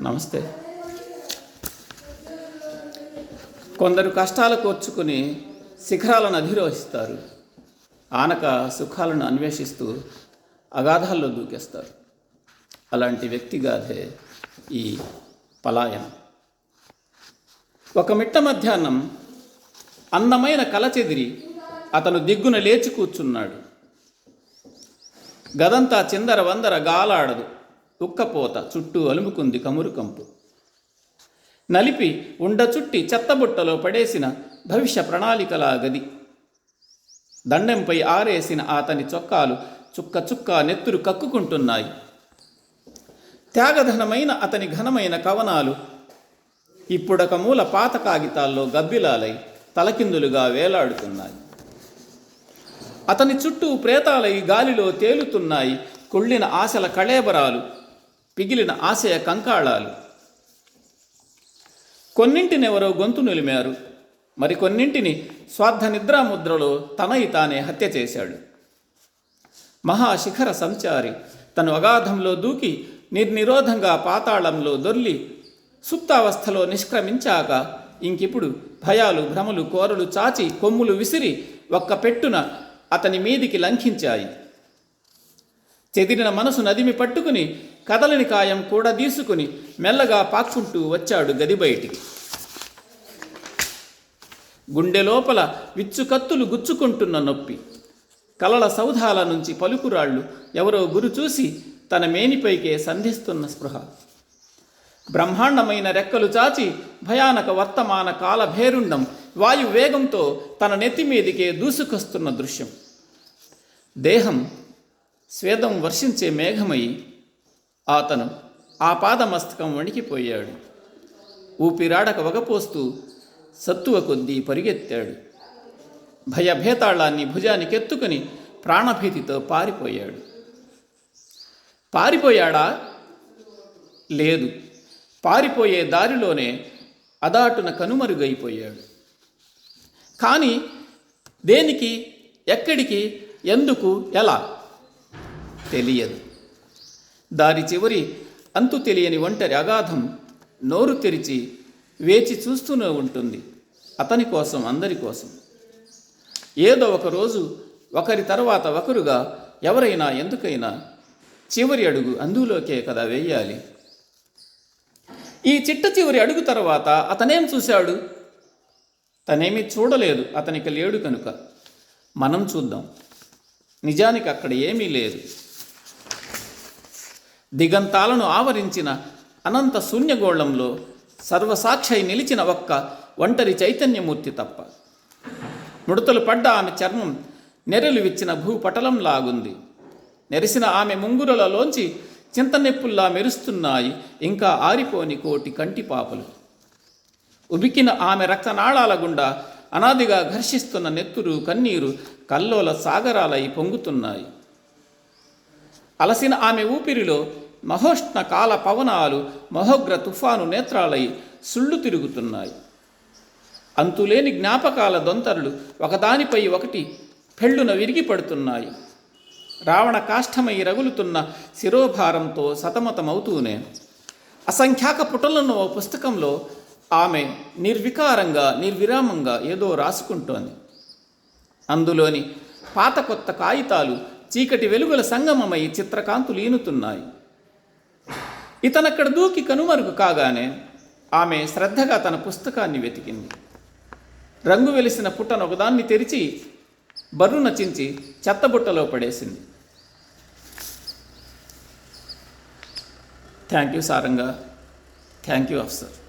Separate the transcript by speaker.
Speaker 1: నమస్తే. కొందరు కష్టాలు కోర్చుకుని శిఖరాలను అధిరోహిస్తారు. ఆనక సుఖాలను అన్వేషిస్తూ అగాధాల్లో దూకేస్తారు. అలాంటి వ్యక్తిగాథే ఈ పలాయనం. ఒక మిట్ట మధ్యాహ్నం అందమైన కలచెదిరి అతను దిగ్గున లేచి కూర్చున్నాడు. గదంతా చిందర వందర గాలాడదు. ఉక్కపోత చుట్టూ అలుముకుంది కమురు కంపు నలిపి ఉండ చుట్టి చెత్తబుట్టలో పడేసిన భవిష్య ప్రణాళికలా గది. దండెంపై ఆరేసిన అతని చొక్కాలు చుక్క చుక్క నెత్తురు కక్కుకుంటున్నాయి. త్యాగధనమైన అతని ఘనమైన కవనాలు ఇప్పుడొక మూల పాత కాగితాల్లో గబ్బిలాలై తలకిందులుగా వేలాడుతున్నాయి. అతని చుట్టూ ప్రేతాలై గాలిలో తేలుతున్నాయి కుళ్ళిన ఆశల కళేబరాలు పిగిలిన ఆశయ కంకాళాలు. కొన్నింటినెవరో గొంతు నిలిమారు. మరికొన్నింటిని స్వార్థ నిద్రాముద్రలో తనయి తానే హత్య చేశాడు. మహాశిఖర సంచారి తను అగాధంలో దూకి నిర్నిరోధంగా పాతాళంలో దొర్లి సుప్తావస్థలో నిష్క్రమించాక ఇంకిప్పుడు భయాలు భ్రమలు కోరలు చాచి కొమ్ములు విసిరి ఒక్క పెట్టున అతని మీదికి లంఘించాయి. చెదిరిన మనసు నదిమి పట్టుకుని కదలని కాయం కూడా తీసుకుని మెల్లగా పాక్కుంటూ వచ్చాడు గది బయటికి. గుండె లోపల విచ్చుకత్తులు గుచ్చుకుంటున్న నొప్పి. కలల సౌధాల నుంచి పలుకురాళ్ళు ఎవరో గురు చూసి తన మేనిపైకే సంధిస్తున్న స్పృహ. బ్రహ్మాండమైన రెక్కలు చాచి భయానక వర్తమాన కాలభేరుండం వాయు వేగంతో తన నెత్తి మీదికే దూసుకొస్తున్న దృశ్యం. దేహం స్వేదం వర్షించే మేఘమై అతను ఆ పాదమస్తకం వణికిపోయాడు. ఊపిరాడక వగపోస్తూ సత్తువ కొద్దీ పరిగెత్తాడు. భయభేతాళాన్ని భుజానికెత్తుకుని ప్రాణభీతితో పారిపోయాడు. పారిపోయాడా? లేదు. పారిపోయే దారిలోనే అదాటున కనుమరుగైపోయాడు. కానీ దేనికి ఎక్కడికి ఎందుకు ఎలా? తెలియదు. దారి చివరి అంతు తెలియని ఒంటరి అగాధం నోరు తెరిచి వేచి చూస్తూనే ఉంటుంది. అతని కోసం అందరి కోసం. ఏదో ఒక రోజు ఒకరి తర్వాత ఒకరుగా ఎవరైనా ఎందుకైనా చివరి అడుగు అందులోకే కదా వేయాలి. ఈ చిట్ట చివరి అడుగు తర్వాత అతనేం చూశాడు? తనేమీ చూడలేదు. అతనికి లేడు కనుక. మనం చూద్దాం. నిజానికి అక్కడ ఏమీ లేదు. దిగంతాలను ఆవరించిన అనంత శూన్యగోళంలో సర్వసాక్షి నిలిచిన ఒక్క ఒంటరి చైతన్యమూర్తి తప్ప. ముడతలు పడ్డ ఆమె చర్మం నెరలు విచ్చిన భూపటలం లాగుంది. నెరిసిన ఆమె ముంగురలలోంచి చింతనెప్పుల్లా మెరుస్తున్నాయి ఇంకా ఆరిపోని కోటి కంటి పాపలు. ఉబికిన ఆమె రక్తనాళాల గుండా అనాదిగా ఘర్షిస్తున్న నెత్తురు కన్నీరు కల్లోల సాగరాలై పొంగుతున్నాయి. అలసిన ఆమె ఊపిరిలో మహోష్ణ కాల పవనాలు మహోగ్ర తుఫాను నేత్రాలై సుళ్ళు తిరుగుతున్నాయి. అంతులేని జ్ఞాపకాల దొంతరులు ఒకదానిపై ఒకటి పెళ్ళున విరిగి పడుతున్నాయి. రావణ కాష్టమై రగులుతున్న శిరోభారంతో సతమతమవుతూనే. అసంఖ్యాక పుటలను ఓ పుస్తకంలో ఆమె నిర్వికారంగా నిర్విరామంగా ఏదో రాసుకుంటోంది. అందులోని పాత కొత్త కాగితాలు చీకటి వెలుగుల సంగమమై చిత్రకాంతులు ఈనుతున్నాయి. ఇతనక్కడ దూకి కనుమరుగు కాగానే ఆమె శ్రద్ధగా తన పుస్తకాన్ని వెతికింది. రంగు వెలిసిన పుట్టను ఒకదాన్ని తెరిచి బర్రు నచించి చెత్తబుట్టలో పడేసింది. Thank you Saranga. Thank you Afsar